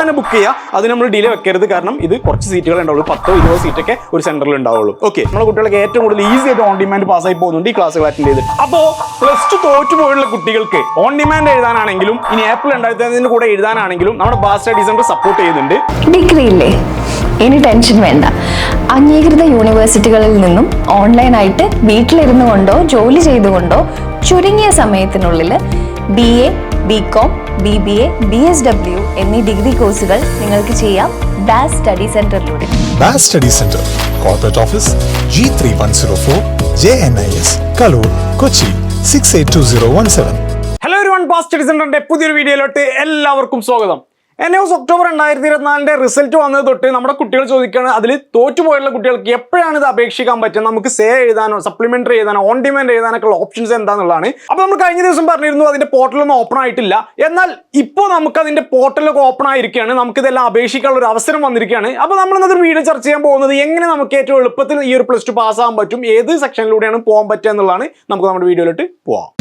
തന്നെ ബുക്ക് ചെയ്യുക അത് നമ്മൾ ഡിലേ വെക്കരുത്. കാരണം ഇത് കുറച്ച് സീറ്റുകൾ ഉണ്ടാവുള്ളൂ. പത്തോ ഇരുപതോ സീറ്റൊക്കെ ഒരു സെന്ററിൽ ഉണ്ടാവുള്ളൂ. ഓക്കെ നമ്മുടെ കുട്ടികൾക്ക് ഏറ്റവും കൂടുതൽ ഈസി ആയിട്ട് ഓൺ ഡിമാൻഡ് പാസ് ആയി പോകുന്നുണ്ട് ഈ ക്ലാസ്സുകൾ അറ്റൻഡ് ചെയ്ത് അപ്പോ പ്ലസ് ടു തോറ്റു പോയുള്ള കുട്ടികൾക്ക് ഓൺ ഡിമാൻഡ് എഴുതാനാണെങ്കിലും ഇനി ഏപ്രിൽ രണ്ടായിരത്തി കൂടെ എഴുതാനാണെങ്കിലും നമ്മുടെ ബാസ് സ്റ്റഡി സെന്റർ സപ്പോർട്ട് ചെയ്യുന്നുണ്ട്. ഡിഗ്രി ഇല്ലേ? ഇനി ടെൻഷൻ വേണ്ട. അംഗീകൃത യൂണിവേഴ്സിറ്റികളിൽ നിന്നും ഓൺലൈനായിട്ട് വീട്ടിലിരുന്നു കൊണ്ടോ ജോലി ചെയ്തുകൊണ്ടോ ചുരുങ്ങിയ സമയത്തിനുള്ളിൽ B A B com B B A B S W എന്നീ ഡിഗ്രി കോഴ്സുകൾ നിങ്ങൾക്ക് ചെയ്യാം Baas study സെന്ററിലൂടെ Baas study centre corporate office G three one zero four J N I S Kaloor Kochi six eight two zero one seven hello ഒരു one Baas study സെന്ററിന്റെ പുതിയൊരു വീഡിയോയിലോട്ട് എല്ലാവർക്കും സ്വാഗതം. എൻ എസ് ഒക്ടോബർ രണ്ടായിരത്തി ഇരുപത്തിനാലിന്റെ റിസൾട്ട് വന്നത് തൊട്ട് നമ്മുടെ കുട്ടികൾ ചോദിക്കുകയാണ് അതിൽ തോറ്റുപോയുള്ള കുട്ടികൾക്ക് എപ്പോഴാണ് ഇത് അപേക്ഷിക്കാൻ പറ്റുക? നമുക്ക് സേ എഴുതാനോ സപ്ലിമെന്ററി എഴുതാനോ ഓൺ ഡിമാൻഡ് എഴുതാനൊക്കെ ഉള്ള ഓപ്ഷൻസ് എന്താണെന്നുള്ളതാണ് അപ്പോൾ നമ്മൾ കഴിഞ്ഞ ദിവസം പറഞ്ഞിരുന്നു അതിന്റെ പോർട്ടലൊന്നും ഓപ്പൺ ആയിട്ടില്ല. എന്നാൽ ഇപ്പോൾ നമുക്ക് അതിന്റെ പോർട്ടലൊക്കെ ഓപ്പൺ ആയിരിക്കുകയാണ്. നമുക്ക് ഇതെല്ലാം അപേക്ഷിക്കാനുള്ള ഒരു അവസരം വന്നിരിക്കുകയാണ്. അപ്പോൾ നമ്മൾ ഇന്നത്തെ വീഡിയോ ചർച്ച ചെയ്യാൻ പോകുന്നത് എങ്ങനെ നമുക്ക് ഏറ്റവും എളുപ്പത്തിൽ ഈ ഒരു പ്ലസ് ടു പാസ്സാകാൻ പറ്റും ഏത് സെക്ഷനിലൂടെയാണ് പോകാൻ പറ്റുക എന്നുള്ളതാണ്. നമുക്ക് നമ്മുടെ വീഡിയോയിലോട്ട് പോവാം.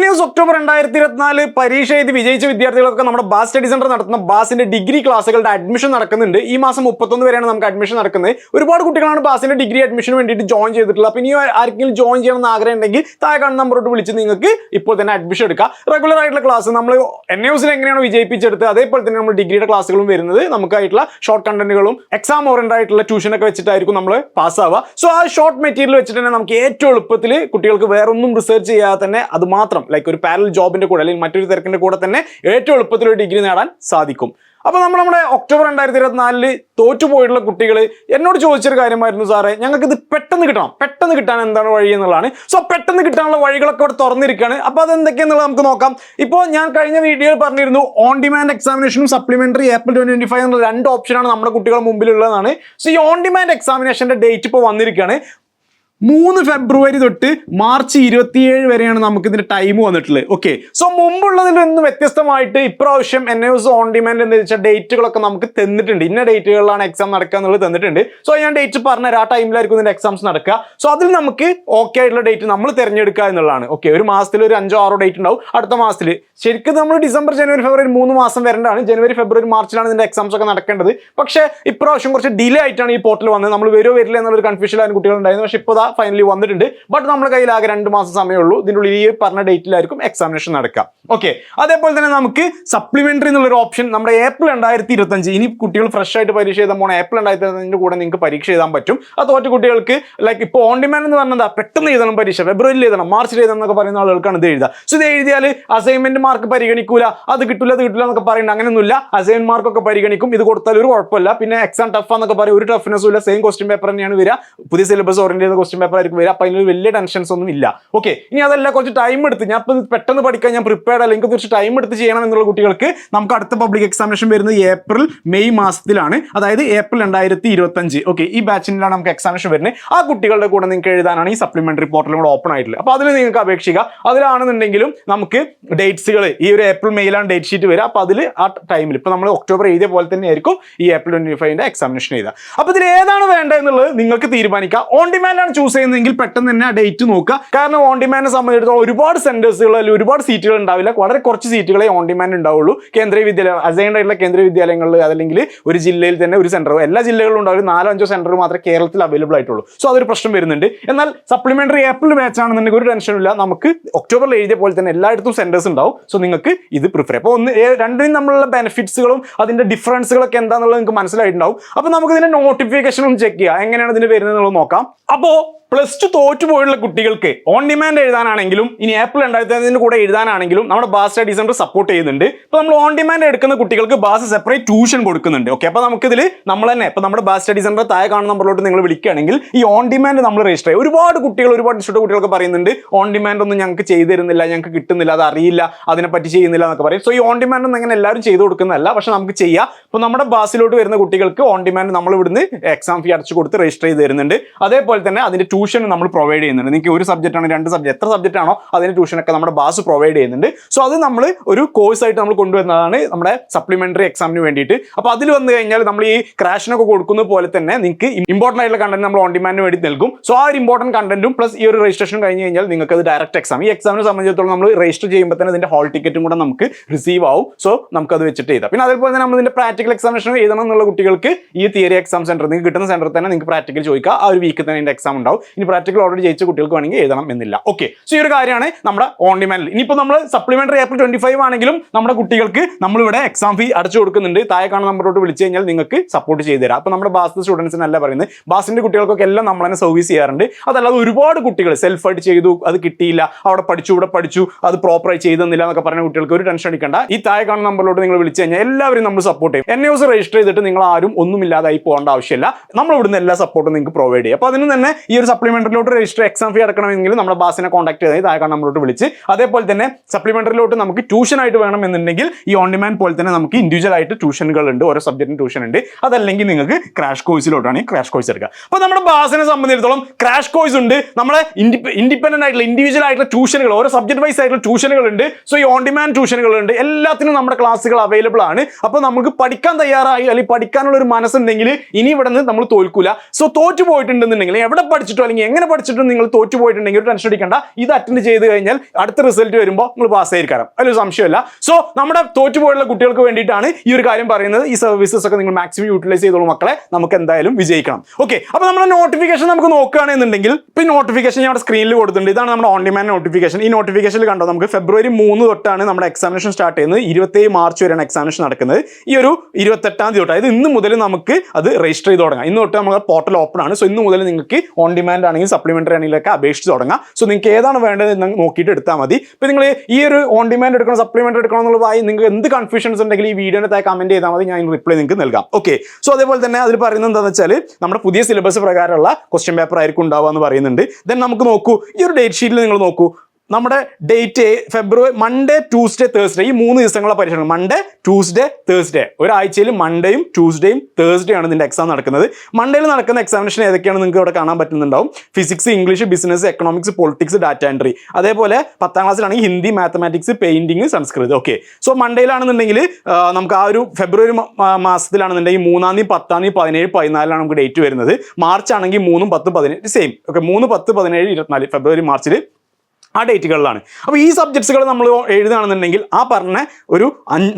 knew എസ് ഒക്ടോബർ രണ്ടായിരത്തി ഇരുപത്തിനാല് പരീക്ഷ എഴുതി വിജയിച്ച വിദ്യാർത്ഥികളൊക്കെ നമ്മുടെ ബാസ് സ്റ്റഡി സെന്റർ നടത്തുന്ന ബാസിന്റെ ഡിഗ്രി ക്ലാസ്സുകളുടെ അഡ്മിഷൻ നടക്കുന്നുണ്ട്. ഈ മാസം മുപ്പത്തൊന്ന് വരെയാണ് നമുക്ക് അഡ്മിഷൻ നടക്കുന്നത്. ഒരുപാട് കുട്ടികളാണ് ബാസിന്റെ ഡിഗ്രി അഡ്മിഷന് വേണ്ടിയിട്ട് ജോയിൻ ചെയ്തിട്ടുള്ളത്. അപ്പൊ ഇനി ആർക്കെങ്കിലും ജോയിൻ ചെയ്യണമെന്ന് ആഗ്രഹം ഉണ്ടെങ്കിൽ താഴെ കാണുന്ന നമ്പറോട്ട് വിളിച്ച് നിങ്ങൾക്ക് ഇപ്പോൾ തന്നെ അഡ്മിഷൻ എടുക്കാം. റെഗുലർ ആയിട്ടുള്ള ക്ലാസ് നമ്മൾ എൻ എസിൽ എങ്ങനെയാണ് വിജയിപ്പിച്ചെടുത്ത് അതേപോലെ തന്നെ നമ്മൾ ഡിഗ്രിയുടെ ക്ലാസ്സുകളും വരുന്നത് നമുക്കായിട്ടുള്ള ഷോർട്ട് കണ്ടന്റുകളും എക്സാം ഓറിയന്റ് ആയിട്ടുള്ള ട്യൂഷനൊക്കെ വെച്ചിട്ടായിരിക്കും നമ്മൾ പാസ്സാവുക സോ ആ ഷോർട്ട് മെറ്റീരിയൽ വെച്ചിട്ട് തന്നെ നമുക്ക് ഏറ്റവും എളുപ്പത്തിൽ കുട്ടികൾക്ക് വേറൊന്നും റിസർച്ച് ചെയ്യാതെ തന്നെ അത് മാത്രം ഒരു പാരൽ ജോബിന്റെ കൂടെ അല്ലെങ്കിൽ മറ്റൊരു തിരക്കിന്റെ കൂടെ തന്നെ ഏറ്റവും എളുപ്പത്തിൽ ഒരു ഡിഗ്രി നേടാൻ സാധിക്കും. അപ്പോൾ നമ്മൾ നമ്മുടെ ഒക്ടോബർ രണ്ടായിരത്തി ഇരുപത്തിനാലിൽ തോറ്റുപോയിട്ടുള്ള കുട്ടികൾ എന്നോട് ചോദിച്ചൊരു കാര്യമായിരുന്നു സാറേ ഞങ്ങൾക്ക് ഇത് പെട്ടെന്ന് കിട്ടണം. പെട്ടെന്ന് കിട്ടാൻ എന്താണ് വഴി എന്നുള്ളതാണ്. സോ പെട്ടെന്ന് കിട്ടാനുള്ള വഴികളൊക്കെ ഇവിടെ തുറന്നിരിക്കുകയാണ്. അപ്പോൾ അത് എന്തൊക്കെയാണെന്നുള്ളത് നമുക്ക് നോക്കാം. ഇപ്പോൾ ഞാൻ കഴിഞ്ഞ വീഡിയോയിൽ പറഞ്ഞിരുന്നു on demand എക്സാമിനേഷനും supplementary April twenty twenty five എന്നുള്ള രണ്ട് ഓപ്ഷനാണ് നമ്മുടെ കുട്ടികളുടെ മുമ്പിലുള്ളതാണ്. സോ ഈ ഓൺ ഡിമാൻഡ് എക്സാമിനേഷന്റെ ഡേറ്റ് ഇപ്പോൾ വന്നിരിക്കുകയാണ്. മൂന്ന് ഫെബ്രുവരി തൊട്ട് മാർച്ച് ഇരുപത്തിയേഴ് വരെയാണ് നമുക്ക് ഇതിന്റെ ടൈം വന്നിട്ടുള്ളത്. ഓക്കെ സോ മുമ്പുള്ളതിൽ നിന്ന് വ്യത്യസ്തമായിട്ട് ഇപ്രാവശ്യം എൻ എസ് ഓൺ ഡിമാൻഡ് എന്ന് വെച്ചാൽ ഡേറ്റുകളൊക്കെ നമുക്ക് തന്നിട്ടുണ്ട്. ഇന്ന ഡേറ്റുകളിലാണ് എക്സാം നടക്കുക എന്നുള്ളത് തന്നിട്ടുണ്ട്. സോ ഞാൻ ഡേറ്റ് പറഞ്ഞ ആ ടൈമിലായിരിക്കും ഇതിന്റെ എക്സാംസ് നടക്കുക. സോ അതിൽ നമുക്ക് ഓക്കെ ആയിട്ടുള്ള ഡേറ്റ് നമ്മൾ തിരഞ്ഞെടുക്കുക എന്നുള്ളതാണ്. ഓക്കെ ഒരു മാസത്തിൽ ഒരു അഞ്ചോ ആറോ ഡേറ്റ് ഉണ്ടാവും. അടുത്ത മാസത്തിൽ ശരിക്കും നമ്മൾ ഡിസംബർ ജനുവരി ഫെബ്രുവരി മൂന്ന് മാസം വരേണ്ടതാണ്. ജനുവരി ഫെബ്രുവരി മാർച്ചിലാണ് ഇതിന്റെ എക്സാംസ് ഒക്കെ നടക്കേണ്ടത്. പക്ഷേ ഇപ്രാവശ്യം കുറച്ച് ഡിലേ ആയിട്ടാണ് ഈ പോർട്ടൽ വന്നത്. നമ്മൾ വരുമോ വരില്ല എന്നുള്ളൊരു കൺഫ്യൂഷനിലാണ് കുട്ടികൾ ഉണ്ടായിരുന്നു പക്ഷേ ഇപ്പോൾ ഫൈനലി വന്നിട്ടുണ്ട്. ബട്ട് നമ്മുടെ കയ്യിൽ ആകെ രണ്ട് മാസം സമയമുള്ളൂ ഇതിനുള്ളിൽ ഈ പറഞ്ഞ ഡേറ്റിലായിരിക്കും എക്സാമിനേഷൻ നടക്കുക. ഓക്കെ അതേപോലെ തന്നെ നമുക്ക് സപ്ലിമെന്ററി എന്നുള്ളൊരു ഓപ്ഷൻ നമ്മുടെ ഏപ്രിൽ രണ്ടായിരത്തി ഇരുപത്തഞ്ച് ഇനി കുട്ടികൾ ഫ്രഷ് ആയിട്ട് പരീക്ഷ എഴുതാൻ പോകണം ഏപ്രിൽ രണ്ടായിരത്തി ഇരുപത്തഞ്ചിന്റെ കൂടെ നിങ്ങൾക്ക് പരീക്ഷ എഴുതാൻ പറ്റും. അത് തോറ്റ കുട്ടികൾക്ക് ലൈക്ക് ഇപ്പോൾ ഓൺ ഡിമാൻഡ് എന്ന് പറഞ്ഞാൽ പെട്ടെന്ന് എഴുതണം പരീക്ഷ. ഫെബ്രുവരിയിൽ എഴുതണം. മാർച്ചിൽ എഴുതണം എന്നൊക്കെ പറയുന്ന ആളുകൾക്കാണ് ഇത് എഴുതുക. സോ ഇത് എഴുതിയാൽ അസൈൻമെന്റ് മാർക്ക് പരിഗണിക്കൂല. അത് കിട്ടില്ല അത് കിട്ടില്ല എന്നൊക്കെ പറയുന്നത് അങ്ങനെയൊന്നുമില്ല. അസൈൻ മാർക്കൊക്കെ പരിഗണിക്കും. ഇത് കൊടുത്താൽ ഒരു കുഴപ്പമില്ല. പിന്നെ എക്സാം ടഫ് എന്നൊക്കെ പറയും. ഒരു ടഫ്നെസ്സും ഇല്ല. സെയിം ക്വസ്റ്റ്യൻ പേപ്പർ തന്നെയാണ് വരിക. പുതിയ സിലബസ് ഓറിയന്റ് ചെയ്ത ക്വസ്റ്റ്യൻ പേപ്പർ ആയിരിക്കും വരിക. അപ്പം അതിനൊരു വലിയ ടെൻഷൻസ് ഒന്നും ഇല്ല. ഓക്കെ ഇനി അതല്ല കുറച്ച് ടൈം എടുത്ത്. ഞാൻ ഇപ്പോൾ പെട്ടെന്ന് പഠിക്കാൻ ഞാൻ പ്രിപ്പയർഡ് അല്ല. എനിക്ക് കുറച്ച് ടൈം എടുത്ത് ചെയ്യണം എന്നുള്ള കുട്ടികൾക്ക് നമുക്ക് അടുത്ത പബ്ലിക് എക്സാമിനേഷൻ വരുന്നത് ഏപ്രിൽ മെയ് മാസത്തിലാണ്. അതായത് ഏപ്രിൽ രണ്ടായിരത്തി ഇരുപത്തഞ്ച് ഓക്കെ ഈ ബാച്ചിലാണ് നമുക്ക് എക്സാമിനേഷൻ വരുന്നത്. ആ കുട്ടികളുടെ കൂടെ നിങ്ങൾക്ക് എഴുതാനാണ് ഈ സപ്ലിമെന്ററി പോർട്ടലും കൂടെ ഓപ്പൺ ആയിട്ടുള്ളത്. അപ്പോൾ അതിൽ നിങ്ങൾക്ക് അപേക്ഷിക്കുക. അതിലാണെന്നുണ്ടെങ്കിലും നമുക്ക് ഡേറ്റ്സുകൾ ഈ ഒരു ഏപ്രിൽ മെയിലാണ് ഡേറ്റ് ഷീറ്റ് വരിക. അപ്പോൾ അതിൽ ആ ടൈമിൽ ഇപ്പോൾ നമ്മൾ ഒക്ടോബർ എഴുതിയ പോലെ തന്നെ ആയിരിക്കും ഈ ഏപ്രിൽ ട്വന്റി ഫൈവിന്റെ എക്സാമിനേഷൻ എഴുതുക. അപ്പോൾ ഇതിൽ ഏതാണ് വേണ്ടത് എന്നുള്ളത് നിങ്ങൾക്ക് തീരുമാനിക്കാം. ഓൺ ഡിമാൻഡാണ് ആണ് ചൂസ് ചെയ്യുന്നതെങ്കിൽ പെട്ടെന്ന് തന്നെ ആ ഡേറ്റ് നോക്കുക. കാരണം ഓൺ ഡിമാൻഡിനെ സംബന്ധിച്ചിടത്തോളം ഒരുപാട് സെന്റേഴ്സുകൾ അല്ലെങ്കിൽ ഒരുപാട് സീറ്റുകൾ ഉണ്ടാവില്ല. വളരെ കുറച്ച് സീറ്റുകളെ ഓൺ ഡിമാൻഡ് ഉണ്ടാവുള്ളൂ. കേന്ദ്രീയ വിദ്യാലയം അസൈൻഡ് ആയിട്ടുള്ള കേന്ദ്രീയ വിദ്യാലയങ്ങളിൽ അതല്ലെങ്കിൽ ഒരു ജില്ലയിൽ തന്നെ ഒരു സെന്റർ എല്ലാ ജില്ലകളിലും ഉണ്ടാവും നാലോ അഞ്ചോ സെന്റർ മാത്രമേ കേരളത്തിൽ അവൈലബിൾ ആയിട്ടുള്ളൂ. സോ അതൊരു പ്രശ്നം വരുന്നുണ്ട്. എന്നാൽ സപ്ലിമെന്ററി ഏപ്രിൽ മാച്ച് ആണെന്നുണ്ടെങ്കിൽ ഒരു ടെൻഷനില്ല നമുക്ക് ഒക്ടോബറിൽ എഴുതിയ പോലെ തന്നെ എല്ലായിടത്തും സെന്റേഴ്സ് ഉണ്ടാവും. സോ നിങ്ങൾക്ക് ഇത് പ്രിഫർ അപ്പോൾ ഒന്ന് രണ്ടിനും നമ്മളുള്ള ബെനിഫിറ്റ്സുകളും അതിന്റെ ഡിഫറൻസുകളൊക്കെ എന്താണെന്നുള്ളത് നിങ്ങൾക്ക് മനസ്സിലായിട്ടുണ്ടാവും. അപ്പോൾ നമുക്ക് ഇതിന്റെ നോട്ടിഫിക്കേഷനും ചെക്ക് ചെയ്യാം. എങ്ങനെയാണ് ഇതിന് വരുന്നത് നോക്കാം. അപ്പോൾ പ്ലസ് ടു തോറ്റു പോയുള്ള കുട്ടികൾക്ക് ഓൺ ഡിമാൻഡ് എഴുതാനാണെങ്കിലും ഇനി ഏപ്രിൽ രണ്ടായിരത്തി കൂടെ എഴുതാനാണെങ്കിലും നമ്മുടെ ബാസ് സ്റ്റഡി സെന്റർ സപ്പോർട്ട് ചെയ്യുന്നുണ്ട്. ഇപ്പോൾ നമ്മൾ ഓൺ ഡിമാൻഡ് എടുക്കുന്ന കുട്ടികൾക്ക് ബാസ് സെപ്പറേറ്റ് ട്യൂഷൻ കൊടുക്കുന്നുണ്ട്. ഓക്കെ അപ്പോൾ നമുക്കിതിൽ നമ്മൾ തന്നെ ഇപ്പോൾ നമ്മുടെ ബാസ് സ്റ്റഡി സെന്റർ താഴെ കാണുന്ന നമ്പറിലോട്ട് നിങ്ങൾ വിളിക്കുകയാണെങ്കിൽ ഈ ഓൺ ഡിമാൻഡ് നമ്മൾ രജിസ്റ്റർ ചെയ്യും. ഒരുപാട് കുട്ടികൾ ഒരുപാട് ഇഷ്ടപ്പെട്ട കുട്ടികൾക്ക് പറയുന്നുണ്ട് ഓൺ ഡിമാൻഡ് ഒന്നും ഞങ്ങൾക്ക് ചെയ്തു തരുന്നില്ല ഞങ്ങൾക്ക് കിട്ടുന്നില്ല അത് അറിയില്ല അതിനെപ്പറ്റി ചെയ്യുന്നില്ല എന്നൊക്കെ പറയും. സോ ഈ ഓൺ ഡിമാൻഡ് ഒന്നും അങ്ങനെ എല്ലാവരും ചെയ്തു കൊടുക്കുന്നതല്ല പക്ഷെ നമുക്ക് ചെയ്യാം. ഇപ്പോൾ നമ്മുടെ ബാസിലോട്ട് വരുന്ന കുട്ടികൾക്ക് ഓൺ ഡിമാൻഡ് നമ്മൾ ഇവിടുന്ന് എക്സാം ഫീ അടച്ചു കൊടുത്ത് രജിസ്റ്റർ ചെയ്ത് തരുന്നുണ്ട്. അതേപോലെ തന്നെ അതിന്റെ ട്യൂഷൻ നമ്മൾ പ്രൊവൈഡ് ചെയ്യുന്നുണ്ട്. നിങ്ങൾക്ക് ഒരു സബ്ജക്റ്റ് ആണോ രണ്ട് സബ്ജക്റ്റ് എത്ര സബ്ജക്റ്റ് ആണോ അതിന് ട്യൂഷനൊക്കെ നമ്മുടെ ബാസ് പ്രൊവൈഡ് ചെയ്യുന്നുണ്ട്. സോ അത് നമ്മൾ ഒരു കോഴ്സ് ആയിട്ട് നമ്മൾ കൊണ്ടുവരുന്നതാണ് നമ്മുടെ സപ്ലിമെന്ററി എക്സാമിന് വേണ്ടിയിട്ട്. അപ്പോൾ അതിൽ വന്നു കഴിഞ്ഞാൽ നമ്മൾ ഈ ക്രാഷിനൊക്കെ കൊടുക്കുന്ന പോലെ തന്നെ നിങ്ങൾക്ക് ഇമ്പോർട്ടന്റ് ആയിട്ടുള്ള കണ്ടന്റ് നമ്മൾ ഓൺ ഡിമാൻഡിന് വേണ്ടി നൽകും. സോ ആ ഒരു ഇമ്പോർട്ടന്റ് കണ്ടന്റും പ്ലസ് ഈ ഒരു രജിസ്ട്രേഷൻ കഴിഞ്ഞ് കഴിഞ്ഞാൽ നിങ്ങൾക്ക് അത് ഡയറക്റ്റ് എക്സാം ഈ എക്സാമിനെ സംബന്ധിച്ചിടത്തോളം നമ്മൾ രജിസ്റ്റർ ചെയ്യുമ്പോൾ തന്നെ ഇതിന്റെ ഹോൾ ടിക്കറ്റും കൂടെ നമുക്ക് റിസീവ് ആവും. സോ നമുക്ക് അത് വെച്ചിട്ട് ചെയ്താൽ പിന്നെ അതേപോലെ തന്നെ നമ്മൾ ഇതിന്റെ പ്രാക്ടിക്കൽ എക്സാമിനേഷൻ എഴുതണം എന്നുള്ള കുട്ടികൾക്ക് ഈ തിയറി എക്സാം സെന്റർ നിങ്ങൾക്ക് കിട്ടുന്ന സെന്ററിൽ തന്നെ നിങ്ങൾക്ക് പ്രാക്ടിക്കൽ ചോദിക്കുക ആ ഒരു വീക്ക് തന്നെ എക്സാം ഉണ്ടാവും. ഇനി പ്രാക്ടിക്കൽ ഓൾറെഡി ജയിച്ച കുട്ടികൾക്ക് വേണമെങ്കിൽ എഴുതണം എന്നില്ല. ഓക്കെ സോ ഈ ഒരു കാര്യമാണ് നമ്മുടെ ഓൺ ഡിമാൻഡിൽ ഇനിയിപ്പോൾ നമ്മൾ സപ്ലിമെന്ററി ഏപ്രിൽ ട്വന്റി ഫൈവ് ആണെങ്കിലും നമ്മുടെ കുട്ടികൾക്ക് നമ്മളിവിടെ എക്സാം ഫീ അടച്ചു കൊടുക്കുന്നുണ്ട്. താഴെ കാണുന്ന നമ്പറോട്ട് വിളിച്ചു കഴിഞ്ഞാൽ നിങ്ങൾക്ക് സപ്പോർട്ട് ചെയ്തു തരാം. അപ്പോൾ നമ്മുടെ ബാസ് സ്റ്റുഡൻസിനല്ല പറയുന്നത്. ബാസിന്റെ കുട്ടികൾക്കൊക്കെ എല്ലാം നമ്മൾ തന്നെ സർവീസ് ചെയ്യാറുണ്ട്. അതല്ലാതെ ഒരുപാട് കുട്ടികൾ സെൽഫായിട്ട് ചെയ്തു അത് കിട്ടിയില്ല അവിടെ പഠിച്ചു ഇവിടെ പഠിച്ചു അത് പ്രോപ്പറായി ചെയ്തെന്നില്ല എന്നൊക്കെ പറഞ്ഞ കുട്ടികൾക്ക് ഒരു ടെൻഷൻ അടിക്കണ്ട. ഈ താഴെ കാണുന്ന നമ്പറിലോട്ട് നിങ്ങൾ വിളിച്ചു കഴിഞ്ഞാൽ എല്ലാവരും നമ്മൾ സപ്പോർട്ട് ചെയ്യും. എൻ യൂസ് രജിസ്റ്റർ ചെയ്തിട്ട് നിങ്ങൾ ആരും ഒന്നുമില്ലാതായി പോകേണ്ട ആവശ്യമില്ല. നമ്മൾ ഇവിടുന്ന് എല്ലാ സപ്പോർട്ടും നിങ്ങൾക്ക് പ്രൊവൈഡ് ചെയ്യും. അപ്പോൾ അതിന് തന്നെ ഈ ഒരു സപ്ലിമെന്ററിലോട്ട് രജിസ്റ്റർ എക്സാം ഫീ അടക്കണമെങ്കിൽ നമ്മുടെ ബാസിനെ കോൺടാക്ട് ചെയ്താൽ താഴെ നമ്പറിലോട്ട് വിളിച്ച്. അതേപോലെ തന്നെ സപ്ലിമെന്ററിലോട്ട് നമുക്ക് ട്യൂഷൻ ആയിട്ട് വേണമെന്നുണ്ടെങ്കിൽ ഈ ഓൺ ഡിമാൻഡ് പോലെ തന്നെ നമുക്ക് ഇൻഡിവിജ്വൽ ആയിട്ട് ട്യൂഷനുകൾ ഉണ്ട് ഓരോ സബ്ജക്റ്റിന് ട്യൂഷൻ ഉണ്ട്. അതല്ലെങ്കിൽ നിങ്ങൾക്ക് ക്രാഷ് കോഴ്സിലോട്ടാണ് ഈ ക്രാഷ് കോഴ്സ് എടുക്കുക. അപ്പോൾ നമ്മുടെ ബാസിനെ സംബന്ധിച്ചിടത്തോളം ക്രാഷ് കോഴ്സ് ഉണ്ട്. നമ്മുടെ ഇൻഡിപെൻഡന്റ് ആയിട്ടുള്ള ഇൻഡിവിജ്വൽ ആയിട്ടുള്ള ട്യൂഷനുകൾ ഓരോ സബ്ജക്ട് വൈസ് ആയിട്ടുള്ള ട്യൂഷനുകൾ ഉണ്ട്. സോ ഈ ഓൺ ഡിമാൻഡ് ട്യൂഷനുകൾ ഉണ്ട്. എല്ലാത്തിനും നമ്മുടെ ക്ലാസ്സുകൾ അവൈലബിൾ ആണ്. അപ്പോൾ നമുക്ക് പഠിക്കാൻ തയ്യാറായി അല്ലെങ്കിൽ പഠിക്കാനുള്ള ഒരു മനസ്സുണ്ടെങ്കിൽ ഇനി ഇവിടെ നിന്ന് നമ്മൾ തോൽക്കൂല. സോ തോറ്റു പോയിട്ടുണ്ടെന്നുണ്ടെങ്കിൽ എവിടെ പഠിച്ചിട്ടോ അല്ലെങ്കിൽ എങ്ങനെ പഠിച്ചിട്ടും നിങ്ങൾ തോറ്റു പോയിട്ടുണ്ടെങ്കിൽ ഒരു ടെൻഷൻ അടിക്കണ്ട. ഇത് അറ്റൻഡ് ചെയ്ത് കഴിഞ്ഞാൽ അടുത്ത റിസൾട്ട് വരുമ്പോൾ നിങ്ങൾ പാസ് ആയിരിക്കാം അതിലൊരു സംശയമില്ല സോ നമ്മുടെ തോറ്റു പോയുള്ള കുട്ടികൾക്ക് വേണ്ടിയിട്ടാണ് ഈ ഒരു കാര്യം പറയുന്നത്. ഈ സർവീസസ് ഒക്കെ നിങ്ങൾ മാക്സിമം യൂട്ടിലൈസ് ചെയ്തോളൂ മക്കളെ. നമുക്ക് എന്തായാലും വിജയിക്കണം. ഓക്കെ അപ്പോൾ നമ്മുടെ നോട്ടിഫിക്കേഷൻ നമുക്ക് നോക്കുകയാണെന്നുണ്ടെങ്കിൽ ഇപ്പം നോട്ടിഫിക്കേഷൻ ഞാൻ സ്ക്രീനിൽ കൊടുത്തിട്ടുണ്ട്. ഇതാണ് നമ്മുടെ ഓൺ ഡിമാൻഡ് നോട്ടിഫിക്കേഷൻ ഈ നോട്ടിഫിക്കേഷനിൽ കണ്ടോ നമുക്ക് ഫെബ്രുവരി മൂന്ന് തൊട്ടാണ് നമ്മുടെ എക്സാമിനേഷൻ സ്റ്റാർട്ട് ചെയ്യുന്നത്. ഇരുപത്തേഴ് മാർച്ച് വരെയാണ് എക്സാമിനേഷൻ നടക്കുന്നത്. ഈ ഒരു ഇരുപത്തെട്ടാം തീയതി തൊട്ട് അതായത് ഇന്ന് മുതൽ നമുക്ക് അത് രജിസ്റ്റർ ചെയ്ത് തുടങ്ങാം. ഇന്ന് തൊട്ട് നമ്മുടെ പോർട്ടൽ ഓപ്പൺ ആണ്. സോ ഇന്ന് മുതൽ നിങ്ങൾക്ക് ഓൺ ഡിമാൻഡ് ആണെങ്കിൽ സപ്ലിമെന്ററി ആണെങ്കിലൊക്കെ അപേക്ഷിച്ച് തുടങ്ങാം. സോ നിങ്ങൾക്ക് ഏതാണ് വേണ്ടത് നോക്കിയിട്ട് എടുത്താൽ മതി. ഇപ്പം നിങ്ങൾ ഈ ഒരു ഓൺ ഡിമാൻഡ് എടുക്കണം സപ്ലിമെന്ററി എടുക്കണം എന്നുള്ളതായി നിങ്ങൾക്ക് എന്ത് കൺഫ്യൂഷൻസ് ഉണ്ടെങ്കിൽ ഈ വീഡിയോയുടെ താഴെ കമന്റ് ചെയ്താൽ മതി ഞാൻ റിപ്ലൈ നിങ്ങൾക്ക് നൽകാം. ഓക്കെ സോ അതേപോലെ തന്നെ അതിൽ പറയുന്നത് എന്താണെന്ന് വെച്ചാൽ നമ്മുടെ പുതിയ സിലബസ് പ്രകാരമുള്ള ക്വസ്റ്റ്യൻ പേപ്പർ ആയിരിക്കും ഉണ്ടാവുക എന്ന് പറയുന്നുണ്ട്. ദെൻ നമുക്ക് നോക്കൂ ഈ ഒരു ഡേറ്റ് ഷീറ്റിൽ നിങ്ങൾ നോക്കൂ. നമ്മുടെ date February Monday Tuesday Thursday ഈ മൂന്ന് ദിവസങ്ങളെ പരീക്ഷണം മൺഡേ ട്യൂസ്ഡേ തേഴ്സ്ഡേ ഒരാഴ്ചയിൽ മൺഡേയും ട്യൂസ്ഡേയും തേഴ്സ്ഡേ ആണ് ഇതിന്റെ എക്സാം നടക്കുന്നത്. മൺഡേയിൽ നടക്കുന്ന എക്സാമിനേഷൻ ഏതൊക്കെയാണ് നിങ്ങൾക്ക് ഇവിടെ കാണാൻ പറ്റുന്നുണ്ടാവും. Physics English business economics politics data entry അതേപോലെ പത്താം ക്ലാസ്സിലാണെങ്കിൽ ഹിന്ദി മാത്തമാറ്റിക്സ് പെയിന്റിങ് സംസ്കൃതം ഓക്കെ സോ മൺഡേയിലാണെന്നുണ്ടെങ്കിൽ നമുക്ക് ആ ഒരു ഫെബ്രുവരി മാസത്തിലാണെന്നുണ്ടെങ്കിൽ മൂന്നാം തീയതി പത്താം തീയതി പതിനേഴ് പതിനാലിലാണ് നമുക്ക് ഡേറ്റ് വരുന്നത്. മാർച്ച് ആണെങ്കിൽ മൂന്നും പത്ത് പതിനേഴ് സെയിം ഓക്കെ മൂന്ന് പത്ത് പതിനേഴ് ഇരുപത്തിനാല് ഫെബ്രുവരി മാർച്ചിൽ ആ ഡേറ്റുകളിലാണ്. അപ്പോൾ ഈ സബ്ജക്ട്സുകൾ നമ്മൾ എഴുതുകയാണെന്നുണ്ടെങ്കിൽ ആ പറഞ്ഞ ഒരു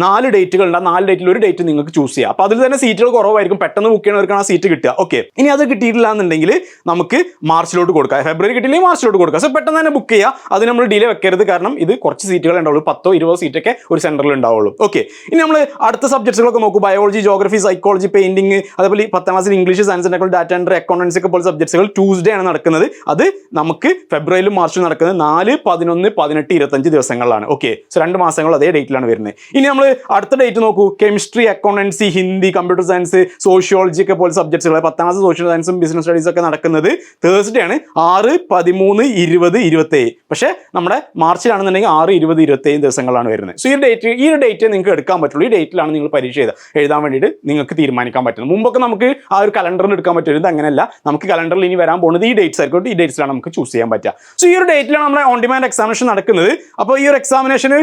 നാല് ഡേറ്റുകൾ ഉണ്ട് ആ നാല് ഡേറ്റിൽ ഒരു ഡേറ്റ് നിങ്ങൾക്ക് ചൂസ് ചെയ്യാം. അപ്പോൾ അതിൽ തന്നെ സീറ്റുകൾ കുറവായിരിക്കും. പെട്ടെന്ന് ബുക്ക് ചെയ്യണവർക്കാണ് ആ സീറ്റ് കിട്ടുക. ഓക്കെ ഇനി അത് കിട്ടിയിട്ടില്ല എന്നുണ്ടെങ്കിൽ നമുക്ക് മാർച്ചിലോട്ട് കൊടുക്കാം. ഫെബ്രുവരി കിട്ടിയില്ലെങ്കിൽ മാർച്ചിലോട്ട് കൊടുക്കാം. സോ പെട്ടെന്ന് തന്നെ ബുക്ക് ചെയ്യുക. അത് നമ്മൾ ഡിലേ വെക്കരുത്. കാരണം ഇത് കുറച്ച് സീറ്റുകൾ ഉണ്ടാവുള്ളൂ. പത്തോ ഇരുപതോ സീറ്റൊക്കെ ഒരു സെന്ററിൽ ഉണ്ടാവുള്ളൂ. ഓക്കെ ഇനി നമ്മൾ അടുത്ത സബ്ജക്ട്സുകളൊക്കെ നോക്കും. ബയോളജി ജോഗ്രഫി സൈക്കോളജി പെയിന്റിംഗ് അതേപോലെ പത്താം ക്ലാസ്സിൽ English science and data entry accountancy ഒക്കെ പോലെ സബ്ജക്ട്സുകൾ ട്യൂസ്ഡേ ആണ് നടക്കുന്നത്. അത് നമുക്ക് ഫെബ്രുവരിയിലും മാർച്ചിലും നടക്കുന്നത് നാല് പതിനൊന്ന് പതിനെട്ട് ഇരുപത്തഞ്ച് ദിവസങ്ങളിലാണ്. ഓക്കെ സോ രണ്ട് മാസങ്ങൾ അതേ ഡേറ്റിലാണ് വരുന്നത്. ഇനി നമ്മൾ അടുത്ത ഡേറ്റ് നോക്കൂ. Chemistry accountancy Hindi computer science sociology ഒക്കെ പോലെ സബ്ജക്ട്സുകൾ പത്താം ക്ലാസ് സോഷ്യൽ സയൻസും ബിസിനസ് സ്റ്റഡീസ് ഒക്കെ നടക്കുന്നത് തേഴ്സ്ഡേ ആണ്. ആറ് പതിമൂന്ന് ഇരുപത് ഇരുപത്തേഴ്. പക്ഷേ നമ്മുടെ മാർച്ചിലാണെന്നുണ്ടെങ്കിൽ ആറ് ഇരുപത് ഇരുപത്തേഴ് ദിവസങ്ങളാണ് വരുന്നത്. സോ ഈ ഡേറ്റ് ഈ ഡേറ്റ് നിങ്ങൾക്ക് എടുക്കാൻ പറ്റുള്ളൂ. ഈ ഡേറ്റിലാണ് നിങ്ങൾ പരീക്ഷ ചെയ്ത് എഴുതാൻ വേണ്ടിയിട്ട് നിങ്ങൾക്ക് തീരുമാനിക്കാൻ പറ്റുന്നത്. മുമ്പൊക്കെ നമുക്ക് ആ ഒരു കലണ്ടറിൽ എടുക്കാൻ പറ്റുന്നത് അങ്ങനെയല്ല. നമുക്ക് കലണ്ടറിൽ ഇനി വരാൻ പോകുന്നത് ഈ ഡേറ്റ്സ് ആയിരിക്കും ഈ ഡേറ്റ്സിലാണ് നമുക്ക് ചൂസ് ചെയ്യാൻ പറ്റുക. സോ ഈ ഒരു ഡേറ്റിലാണ് നമ്മുടെ ഓൺ ഡിമാൻഡ് എക്സാമിനേഷൻ നടക്കുന്നത്. അപ്പോൾ ഈ ഒരു എക്സാമിനേഷന്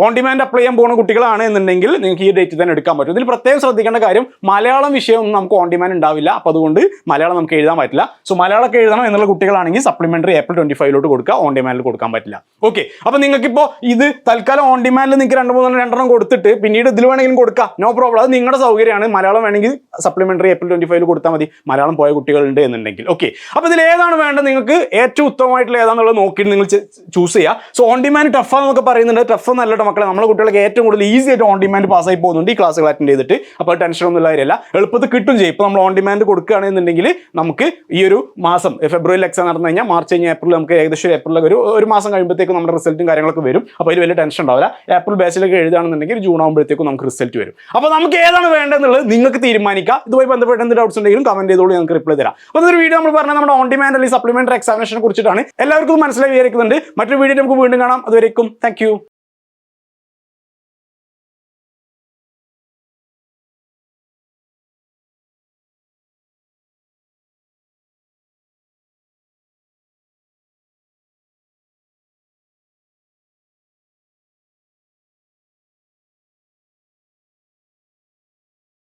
ഓൺ ഡിമാൻഡ് അപ്ലൈ ചെയ്യാൻ പോകുന്ന കുട്ടികളാണ് എന്നുണ്ടെങ്കിൽ നിങ്ങൾക്ക് ഈ ഡേറ്റ് തന്നെ എടുക്കാൻ പറ്റും. ഇതിൽ പ്രത്യേകം ശ്രദ്ധിക്കേണ്ട കാര്യം മലയാളം വിഷയമൊന്നും നമുക്ക് ഓൺ ഡിമാൻഡ് ഉണ്ടാവില്ല. അപ്പോൾ അതുകൊണ്ട് മലയാളം നമുക്ക് എഴുതാൻ പറ്റില്ല. സോ മലയാളമൊക്കെ എഴുതണം എന്നുള്ള കുട്ടികളാണെങ്കിൽ സപ്ലിമെന്ററി ഏപ്രിൽ ട്വന്റി ഫൈവിലോട്ട് കൊടുക്കുക ഓൺ ഡിമാൻഡിൽ കൊടുക്കാൻ പറ്റില്ല. ഓക്കെ അപ്പോൾ നിങ്ങൾക്കിപ്പോൾ ഇത് തൽക്കാലം ഓൺ ഡിമാൻഡിൽ നിങ്ങൾക്ക് രണ്ട് മൂന്നെണ്ണം രണ്ടെണ്ണം കൊടുത്തിട്ട് പിന്നീട് ഇതിൽ വേണമെങ്കിലും കൊടുക്കാം. നോ പ്രോബ്ലം അത് നിങ്ങളുടെ സൗകര്യമാണ്. മലയാളം വേണമെങ്കിൽ സപ്ലിമെന്ററി ഏപ്രിൽ ട്വന്റി ഫൈവിൽ കൊടുത്താൽ മതി. മലയാളം പോയ കുട്ടികളുണ്ട് എന്നുണ്ടെങ്കിൽ. ഓക്കെ അപ്പോൾ ഇതിൽ ഏതാണ് വേണ്ടത് നിങ്ങൾക്ക്? ഏറ്റവും ഉത്തമമായിട്ടുള്ള ഏതാണെന്നുള്ളത് നോക്കിയിട്ട് നിങ്ങൾ ചൂസ് ചെയ്യുക സോ ഓൺ ഡിമാൻഡ് ടഫാന്നൊക്കെ പറയുന്നുണ്ട്. ടഫ് എന്നല്ല മക്കളെ നമ്മുടെ കുട്ടികൾക്ക് ഏറ്റവും കൂടുതൽ ഈസി ആയിട്ട് ഓൺ ഡിമാൻഡ് പാസ് ആയി പോകുന്നുണ്ട് ഈ ക്ലാസ്സുകൾ അറ്റൻഡ് ചെയ്തിട്ട്. അപ്പോൾ ടെൻഷൻ ഒന്നും കാര്യമില്ല എളുപ്പത്തിൽ കിട്ടും ചെയ്യും. ഇപ്പോൾ നമ്മൾ ഓൺ ഡിമാൻഡ് കൊടുക്കുകയാണെന്നുണ്ടെങ്കിൽ നമുക്ക് ഈ ഒരു മാസം ഫെബ്രുവരിയിൽ എക്സാം നടന്നു കഴിഞ്ഞാൽ മാർച്ച് കഴിഞ്ഞ് ഏപ്രിൽ നമുക്ക് ഏകദേശം ഏപ്രിലൊക്കെ ഒരു ഒരു മാസം കഴിയുമ്പോഴത്തേക്കും നമ്മുടെ റിസൾട്ടും കാര്യങ്ങളൊക്കെ വരും. അപ്പോൾ അതിൽ വലിയ ടെൻഷൻ ഉണ്ടാവില്ല. ഏപ്രിൽ ബാച്ചിലൊക്കെ എഴുതുകയാണെന്നുണ്ടെങ്കിൽ ജൂൺ ആകുമ്പോഴത്തേക്കും നമുക്ക് റിസൾട്ട് വരും. അപ്പോൾ നമുക്ക് ഏതാണ് വേണ്ടതെന്നുള്ളത് നിങ്ങൾക്ക് തീരുമാനിക്കാം. ഇതുമായി ബന്ധപ്പെട്ട് എന്ത് ഡൗട്ട്സ് ഉണ്ടെങ്കിലും കമന്റ് ചെയ്തോളൂ ഞങ്ങൾക്ക് റിപ്ലൈ തരാം. അപ്പോൾ ഒരു വീഡിയോ നമ്മൾ പറഞ്ഞാൽ നമ്മുടെ ഓൺ ഡിമാൻഡ് അല്ലെങ്കിൽ സപ്ലിമെന്ററി എക്സാമിനേഷനെ കുറിച്ചിട്ടാണ്. എല്ലാവർക്കും മനസ്സിലായി വിചാരിക്കുന്നുണ്ട്. മറ്റൊരു വീഡിയോ നമുക്ക് വീണ്ടും കാണാം. അതുവരേക്കും താങ്ക്